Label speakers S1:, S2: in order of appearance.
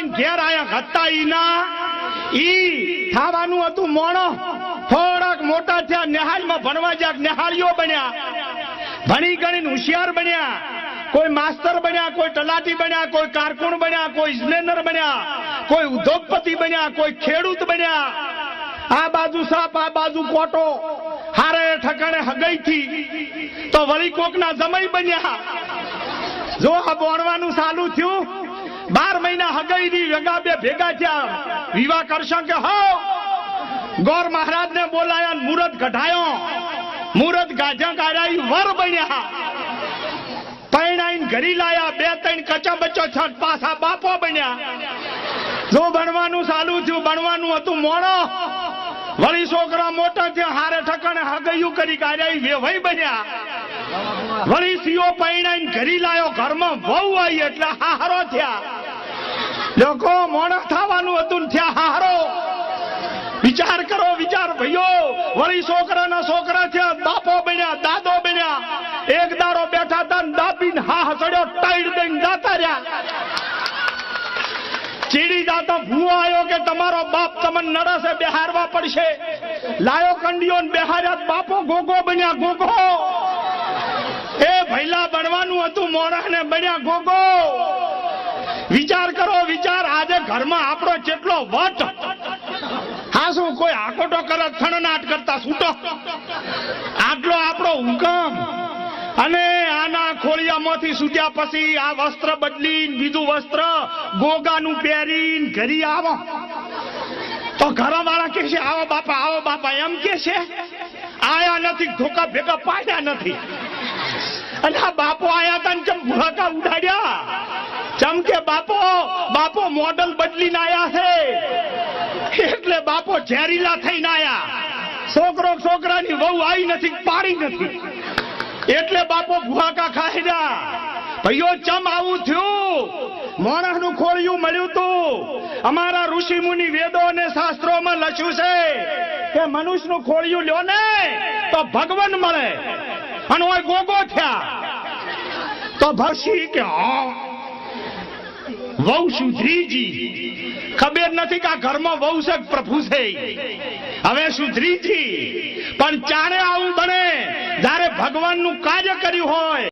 S1: થઈને ઘેર આયા હતા ઈ ના ઈ થાવાનું હતું મોણો. થોડાક મોટા થયા નિહાળમાં ભણવા જ્યાં નિહાળીઓ બન્યા. ભણી ગણીને હોશિયાર બન્યા. કોઈ માસ્તર બન્યા, કોઈ તલાટી બન્યા, કોઈ કારકુન બન્યા, કોઈ ઇજનેર બન્યા, કોઈ ઉદ્યોગપતિ બન્યા, કોઈ ખેડૂત બન્યા. આ બાજુ સાપ, આ બાજુ કોટો. હારે ઠકાણે હગઈ થી. તો વળી કોકના જમઈ બન્યા. જો આ ભણવાનું ચાલુ થયું બાર મહિના હગઈ ની વેગા બે ભેગા થયા. વિવાહ કરશો કે હો ગોર મહારાજ ને બોલાયા મુહૂર્ત કઢાયો મુહૂર્ત ગાઢ્યા કાઢાઈ વર બન્યા. પૈણાઈને ઘરી લાયા, બે ત્રણ કચા બચ્ચો છઠ પાછા બાપો બન્યા. જો ભણવાનું ચાલુ થયું, ભણવાનું હતું મોણો વળી છોકરા મોટા થયા, હારે ઠકાણે હગૈયું કરી કાઢ્યા વેવાઈ બન્યા. વળી સીઓ પૈણાઈને ઘરી લાયો, ઘરમાં વહુ આવી એટલે હારો થયા. લોકો મોણા થવાનું હતું થયા હારો વિચાર કરો, વિચાર ભાઈઓ વળી છોકરાના છોકરા થયા, બાપો બન્યા, દાદો બન્યા. એક દારો બેઠા હતા દાબીને હા ચડ્યો ટાઈડ દઈને દાતા રહ્યા. ચીડી દાતા ભૂવો આવ્યો કે તમારો બાપ તમને નડસે બેહારવા પડશે. લાયો કંડિયો ને બેહાર્યા બાપો ગોગો બન્યા ગોગો. એ ભૈલા બનવાનું હતું મોરાને બન્યા ગોગો. વિચાર કરો, વિચાર, આજે ઘરમાં આપણો કેટલો વટ. હા શું, કોઈ આકોટો કરે, થણનાટ કરતા છૂટો આટલો આપણો હુકમ અને આના ખોળિયામાંથી છૂટ્યા પછી આ વસ્ત્ર બદલીને બીજું વસ્ત્ર ગોગાનું પહેરીને ઘરી આવો. તો ઘરવાળા કે છે, આવો બાપા આવો બાપા. એમ કે છે, આયા નથી, ધોકા ભેગા પાડ્યા નથી. અને આ બાપો આયા તા ને ચમ ભૂહાકા ઉડાડ્યા. ચમ કે, બાપો બાપો મોડલ બદલીને આયા છે. એટલે બાપો ઝેરીલા થઈને આયા. છોકરો છોકરાની વહુ આવી નથી, પાડી નથી. એટલે બાપો ભૂહાકા ખાઈ ભાઈઓ, ચમ આવું થયું? માણસનું ખોળિયું મળ્યું તું. અમારા ઋષિ મુનિ વેદો અને શાસ્ત્રોમાં લખ્યું છે કે મનુષ્યનું ખોળિયું લ્યો ને, તો ભગવાન મળે. અને હોય ગોગો થયા. તો ભસી કે વહુ સુધરીજી, ખબર નથી કે આ ઘરમાં વહુ છે પ્રભુ છે હવે સુધરીજી, પણ ચારે આવું બને. ભગવાનનું કાર્ય કર્યું હોય